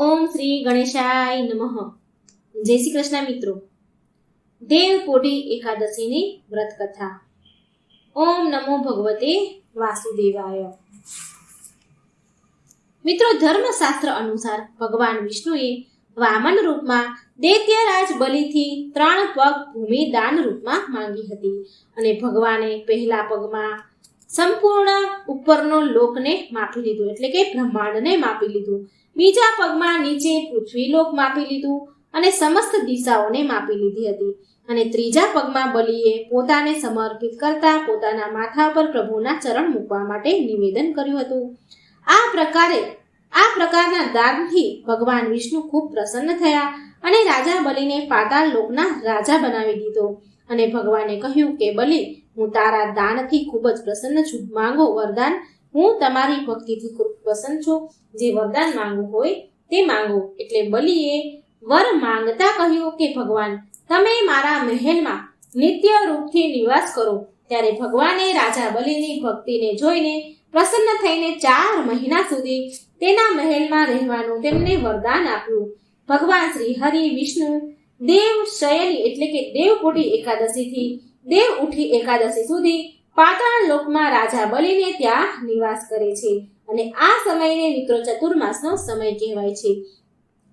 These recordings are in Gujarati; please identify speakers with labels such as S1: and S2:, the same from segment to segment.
S1: ઓમ શ્રી ગણેશાય નમઃ. જય શ્રી કૃષ્ણ મિત્રો. દેવ પોઢી એકાદશીની વ્રત કથા ઓમ નમો ભગવતે વાસુદેવાય. મિત્રો ધર્મશાસ્ત્ર અનુસાર ભગવાન વિષ્ણુએ વામન રૂપમાં દૈત્યરાજ બલિથી ત્રણ પગ ભૂમિ દાન રૂપમાં માંગી હતી અને ભગવાને પહેલા પગમાં સંપૂર્ણ ઉપરનો લોકને માપી લીધો, એટલે કે બ્રહ્માંડને માપી લીધું. બીજા પગમાં નીચે પૃથ્વી લોક માપી લીધું અને સમસ્ત દિશાઓને માપી લીધી હતી. અને ત્રીજા પગમાં બલિએ પોતાને સમર્પિત કરતા પોતાના માથા પર પ્રભુના ચરણ મૂકવા માટે નિવેદન કર્યું હતું. આ પ્રકારે, આ પ્રકારના દાનથી ભગવાન વિષ્ણુ ખૂબ પ્રસન્ન થયા અને રાજા બલિને પાતાળ લોકના રાજા બનાવી દીધો. અને ભગવાને કહ્યું કે, બલિ હું તારા દાનથી ખૂબ જ પ્રસન્ન છું. માંગો વરદાન. હું તમારી ભક્તિથી ખૂબ પ્રસન્ન છું. જે વરદાન માંગવું હોય તે માંગો. એટલે બલિએ વર માંગતા કહ્યું કે, ભગવાન, તમે મારા મહેલમાં નિત્ય રૂપથી નિવાસ કરો. ત્યારે ભગવાને રાજા બલિની ભક્તિને જોઈને પ્રસન્ન થઈને ચાર મહિના સુધી તેના મહેલમાં રહેવાનું તેમને વરદાન આપ્યું. ભગવાન શ્રી હરિ વિષ્ણુ દેવ શયની એટલે કે દેવપુટી એકાદશીથી દેવ ઉઠી એકાદશી સુધી પાતાળ લોકમાં રાજા બલીને ત્યાં નિવાસ કરે છે અને આ સમયને મિત્રો ચતુર્માસનો સમય કહેવાય છે.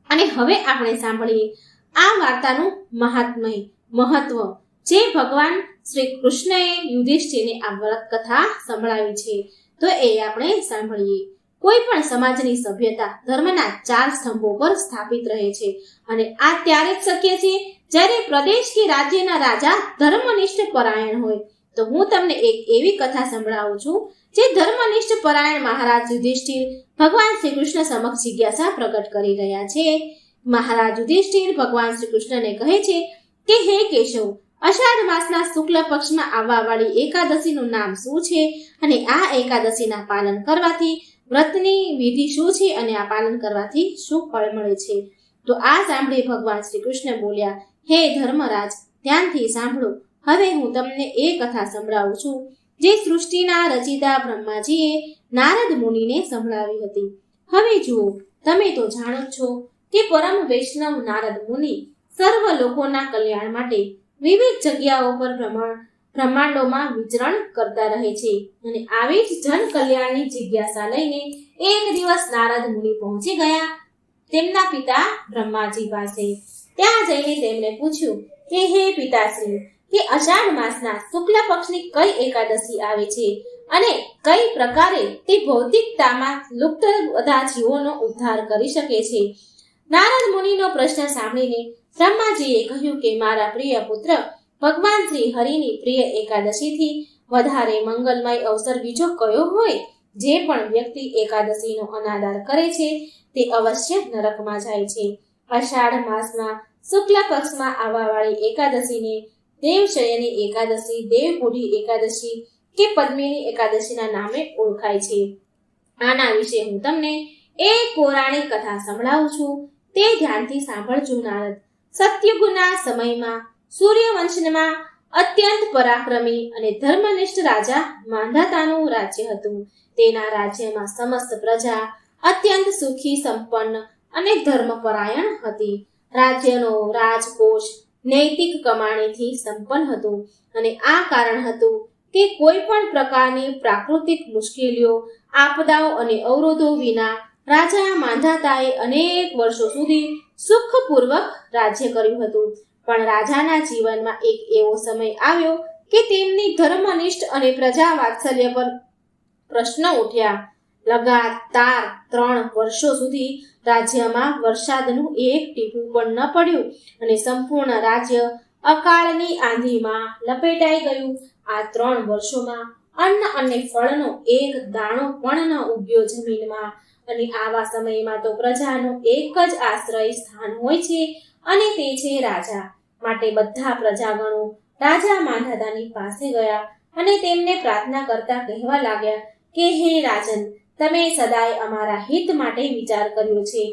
S1: અને હવે આપણે સાંભળીએ આ વાર્તાનું મહાત્મય મહત્વ જે ભગવાન શ્રી કૃષ્ણએ યુધિષ્ઠિરને આ વ્રત કથા સંભળાવી છે. તો એ આપણે સાંભળીએ. કોઈ પણ સમાજની સભ્યતા ધર્મના ચાર સ્તંભો પર સ્થાપિત રહે છે અને આ ત્યારે જ શક્ય છે જ્યારે પ્રદેશ કે રાજ્યના રાજા ધર્મનિષ્ઠ પરાયણ હોય, તો હું તમને એક એવી કથા સંભળાવું છું, જે ધર્મનિષ્ઠ પરાયણ મહારાજ યુધિષ્ઠિર ભગવાન શ્રી કૃષ્ણ સમક્ષ જિજ્ઞાસા પ્રગટ કરી રહ્યા છે. મહારાજ યુધિષ્ઠિર ભગવાન શ્રી કૃષ્ણને કહે છે કે, હે કેશવ, અષાઢ માસના શુક્લ પક્ષમાં આવવા વાળી એકાદશીનું નામ શું છે? અને આ એકાદશીના પાલન કરવાથી વ્રતની વિધિ શું છે? અને આ પાલન કરવાથી શું ફળ મળે છે? તો આ સાંભળી ભગવાન શ્રી કૃષ્ણ બોલ્યા હે ધર્મરાજ, ધ્યાનથી સાંભળો. હવે હું તમને એ કથા સંભળાવું છું, જે સૃષ્ટિના રચિતા બ્રહ્માજીએ નારદ મુનિને સંભળાવી હતી. હવે જુઓ, તમે તો જાણો છો કે પરમ વૈષ્ણવ નારદ મુનિ સર્વ લોકોના કલ્યાણ માટે વિવિધ જગ્યાઓ પર બ્રહ્માંડોમાં વિચરણ કરતા રહે છે અને આવી જ જન કલ્યાણની જિજ્ઞાસા લઈને એક દિવસ નારદ મુનિ પહોંચી ગયા તેમના પિતા બ્રહ્માજી પાસે. ત્યાં જઈને તેમણે પૂછ્યું કે, હે પિતાશ્રી, કે અષાઢ માસના શુક્લ પક્ષની કઈ એકાદશી આવે છે? અને કઈ પ્રકારે તે ભૌતિકતામાં લુપ્ત બધા જીવોનો ઉદ્ધાર કરી શકે છે? નારદ મુનિનો પ્રશ્ન સાંભળીને બ્રહ્માજીએ કહ્યું કે, મારા પ્રિય પુત્ર, ભગવાન શ્રી હરિની પ્રિય એકાદશીથી વધારે મંગલમય અવસર બીજો કયો હોય? જે પણ વ્યક્તિ એકાદશીનો અનાદાર કરે છે, તે અવશ્ય નરકમાં જાય છે. અષાઢ માસમાં શુક્લ પક્ષમાં આવવાવાળી એકાદશીને દેવશયની એકાદશી દેવબુઢી એકાદશી કે પદ્મિની એકાદશીના નામે ઓળખાય છે. આના વિશે હું તમને એક પૌરાણિક કથા સંભળાવું છું. તે ધ્યાનથી સાંભળજો નારદ. સત્યુગના સમયમાં સૂર્યવંશમાં અત્યંત પરાક્રમી અને ધર્મનિષ્ઠ રાજા માંધાતાનું રાજ્ય હતું. તેના રાજ્યમાં સમસ્ત પ્રજા અત્યંત સુખી, સંપન્ન અને ધર્મપરાયણ હતી. રાજ્યનો રાજકોષ નૈતિક કમાણીથી સંપન્ન હતું અને આ કારણ હતું કે કોઈ પણ પ્રકારની પ્રાકૃતિક મુશ્કેલીઓ, આપદાઓ અને અવરોધો વિના રાજા માંધાતાએ અનેક વર્ષો સુધી સુખપૂર્વક રાજ્ય કર્યું હતું. પણ રાજાના જીવનમાં એક એવો સમય આવ્યો કે તેમની ધર્મનિષ્ઠ અને પ્રજા વાત્સલ્ય પર પ્રશ્ન ઉઠ્યા. લગાતાર ત્રણ વર્ષો સુધી રાજ્યમાં વરસાદનું એક ટીપું પણ ન પડ્યું અને સંપૂર્ણ રાજ્ય અકાળની આંધીમાં લપેટાઈ ગયું. આ ત્રણ વર્ષોમાં અન્ન અને ફળનો એક દાણો પણ ન ઉગ્યો જમીનમાં. અને આવા સમયમાં તો પ્રજાનું એક જ આશ્રય સ્થાન હોય છે અને તે છે રાજા. માટે બધા પ્રજાગણો રાજા માંધાતાની પાસે ગયા અને તેમને પ્રાર્થના કરતા કહેવા લાગ્યા કે, હે રાજન તમે સદાય અમારા હિત માટે વિચાર કર્યો છે.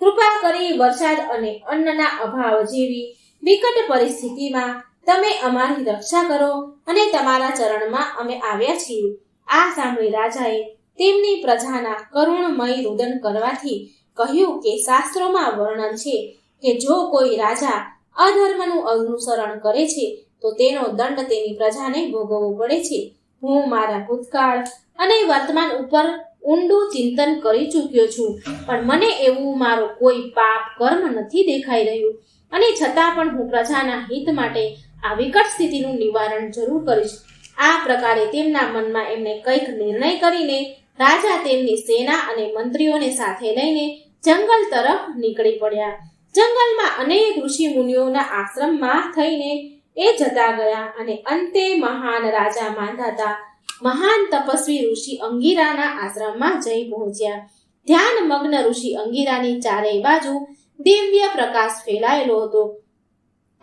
S1: કૃપા કરી વરસાદ અને અન્નના અભાવ જેવી વિકટ પરિસ્થિતિમાં તમે અમારી રક્ષા કરો અને તમારા ચરણમાં અમે આવ્યા છીએ. આ સાંભળી રાજાએ તેમની પ્રજાના કરુણમય રુદન કરવાથી કહ્યું કે શાસ્ત્રોમાં વર્ણન છે કે જો કોઈ રાજા અધર્મનું અનુસરણ કરે છે, તો તેનો દંડ તેની પ્રજાને ભોગવવો પડે છે. હું મારા ભૂતકાળ અને વર્તમાન ઉપર ઊંડું ચિંતન કરી ચૂક્યો છું. પણ મને એવું મારો કોઈ પાપ કર્મ નથી દેખાઈ રહ્યું. અને છતાં પણ હું પ્રજાના હિત માટે આ વિકટ સ્થિતિનું નિવારણ જરૂર કરીશ. આ પ્રકારે તેમના મનમાં એમણે કંઈક નિર્ણય કરીને રાજા તેમની સેના અને મંત્રીઓને સાથે લઈને જંગલ તરફ નીકળી પડ્યા. જંગલમાં અનેક ઋષિ મુનિઓના આશ્રમમાં થઈને એ જતા ગયા અને અંતે મહાન રાજા માંધાતા મહાન તપસ્વી ઋષિ અંગીરાના આશ્રમમાં જઈ પહોંચ્યા. ધ્યાન મગ્ન ઋષિ અંગીરાની ચારેય બાજુ દિવ્ય પ્રકાશ ફેલાયેલો હતો.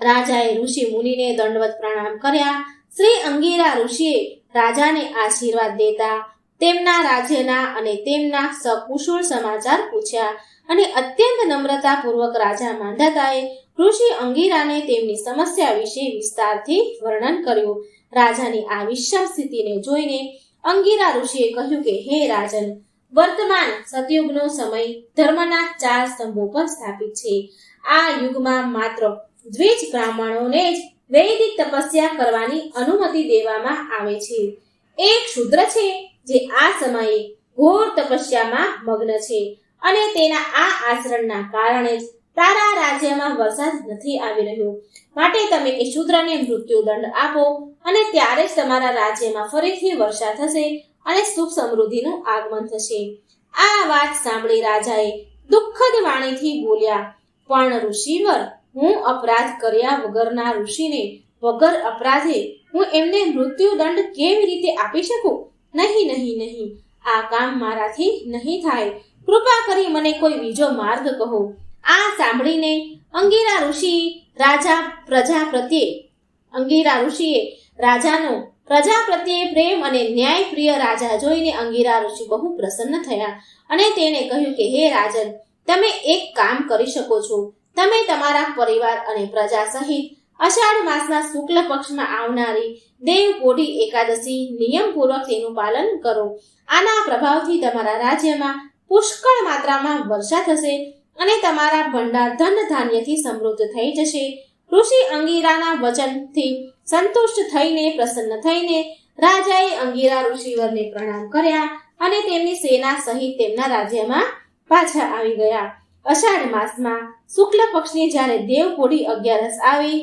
S1: રાજાએ ઋષિ મુનિને દંડવત પ્રણામ કર્યા. શ્રી અંગીરા ઋષિએ રાજાને આશીર્વાદ દેતા તેમના રાજ્યના અને તેમના સકુશળ સમાચાર પૂછ્યા. અને અત્યંત નમ્રતાપૂર્વક રાજા માંધાતાએ ઋષિ અંગીરાને તેમની સમસ્યા વિશે વિસ્તારથી વર્ણન કર્યું. રાજાની આ વિષમ સ્થિતિને જોઈને અંગીરા ઋષિએ કહ્યું કે, હે રાજન, વર્તમાન સતયુગનો સમય ધર્મના ચાર સ્તંભો પર સ્થાપિત છે. આ યુગમાં માત્ર દ્વિજ બ્રાહ્મણોને જ વૈદિક તપસ્યા કરવાની અનુમતિ દેવામાં આવે છે. એક શુદ્ર છે જે આ સમયે ઘોર તપસ્યામાં મગ્ન છે. અને તેના આ આચરણના કારણે જ તારા રાજ્યમાં વરસાદ નથી આવી રહ્યો. માટે તમે એ શૂદ્રને મૃત્યુદંડ આપો અને ત્યારે જ તમારા રાજ્યમાં ફરીથી વર્ષા થશે અને સુખ સમૃદ્ધિનું આગમન થશે. આ વાત સાંભળી રાજાએ દુઃખદ વાણીથી બોલ્યા, પણ ઋષિવર, હું અપરાધ કર્યા વગરના ઋષિને વગર અપરાધે હું એમને મૃત્યુદંડ કેવી રીતે આપી શકું? નહીં નહીં નહીં. આ કામ મારાથી નહીં થાય. કૃપા કરી મને કોઈ બીજો માર્ગ કહો. આ સાંભળીને અંગીરા ઋષિ રાજા પ્રજા પ્રત્યે, અંગીરા ઋષિએ રાજાનો પ્રજા પ્રત્યે પ્રેમ અને ન્યાયપ્રિય રાજા જોઈને અંગીરા ઋષિ બહુ પ્રસન્ન થયા અને તેણે કહ્યું કે, હે રાજન, તમે એક કામ કરી શકો છો. તમે તમારા પરિવાર અને પ્રજા સહિત અષાઢ માસના શુક્લ પક્ષમાં આવનારી દેવપોઢી એકાદશી નિયમપૂર્વક તેનું પાલન કરો. આના પ્રભાવથી તમારા રાજ્યમાં પુષ્કળ માત્રામાં વર્ષા થશે અને તમારા ભંડાર ધન ધાન્યથી સમૃદ્ધ થઈ જશે. ઋષિ અંગીરાના વચનથી સંતુષ્ટ થઈને, પ્રસન્ન થઈને રાજાએ અંગીરા ઋષિવરને પ્રણામ કર્યા અને તેમની સેના સહિત તેમના રાજ્યમાં પાછા આવી ગયા. અષાઢ માસમાં શુક્લ પક્ષની જ્યારે દેવપોઢી અગિયારસ આવી,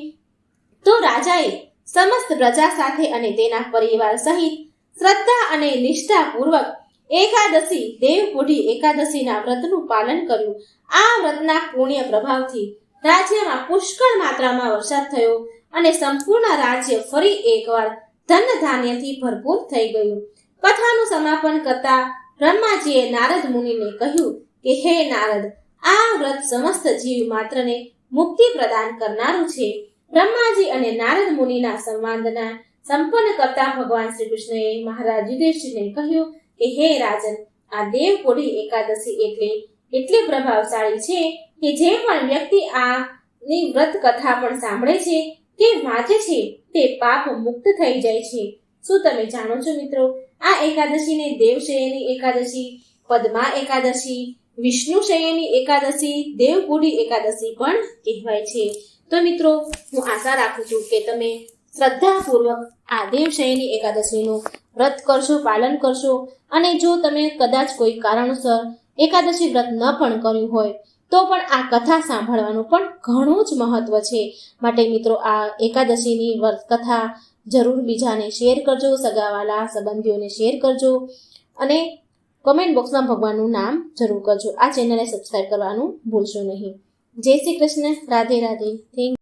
S1: તો રાજાએ સમસ્ત પ્રજા સાથે અને તેના પરિવાર સહિત શ્રદ્ધા અને નિષ્ઠાપૂર્વક એકાદશી, દેવપુઢી એકાદશીના વ્રતનું પાલન કર્યું. આ વ્રતના પુણ્ય પ્રભાવથી રાજ્યમાં પુષ્કળ માત્રામાં વરસાદ થયો અને સંપૂર્ણ રાજ્ય ફરી એકવાર ધન ધાન્યથી ભરપૂર થઈ ગયું. કથાનું સમાપન કરતા બ્રહ્માજીએ નારદ મુનિને કહ્યું કે, હે નારદ, આ વ્રત સમસ્ત જીવ માત્રને મુક્તિ પ્રદાન કરનારું છે. બ્રહ્માજી અને નારદ મુનિના સંવાદના સંપન્ન કરતા ભગવાન શ્રી કૃષ્ણએ મહારાજ યુધિષ્ઠિરને કહ્યું કે હે રાજન, આ દેવપોઢી એકાદશી એટલે એટલી પ્રભાવશાળી છે કે જે પણ વ્યક્તિ આ ની વ્રત કથા પણ સાંભળે છે કે વાંચે છે તે પાપ મુક્ત થઈ જાય છે. શું તમે જાણો છો મિત્રો? આ એકાદશીને દેવશયની એકાદશી, પદ્મા એકાદશી વિષ્ણુ શયની એકાદશી દેવપુરી એકાદશી પણ કહેવાય છે. તો મિત્રો, હું આશા રાખું છું કે તમે શ્રદ્ધાપૂર્વક આ દેવશયની એકાદશીનું વ્રત કરશો, પાલન કરશો અને જો તમે કદાચ કોઈ કારણસર એકાદશી વ્રત ન પણ કર્યું હોય, તો પણ આ કથા સાંભળવાનું પણ ઘણું જ મહત્વ છે. માટે મિત્રો, આ એકાદશીની વ્રત કથા જરૂર બીજાને શેર કરજો, સગાવાલા, સંબંધીઓને શેર કરજો અને કમેન્ટ બોક્સમાં ભગવાનનું નામ જરૂર કરજો. આ ચેનલને સબસ્ક્રાઈબ કરવાનું ભૂલશો નહીં. જય શ્રી કૃષ્ણ. રાધે રાધે. થેન્ક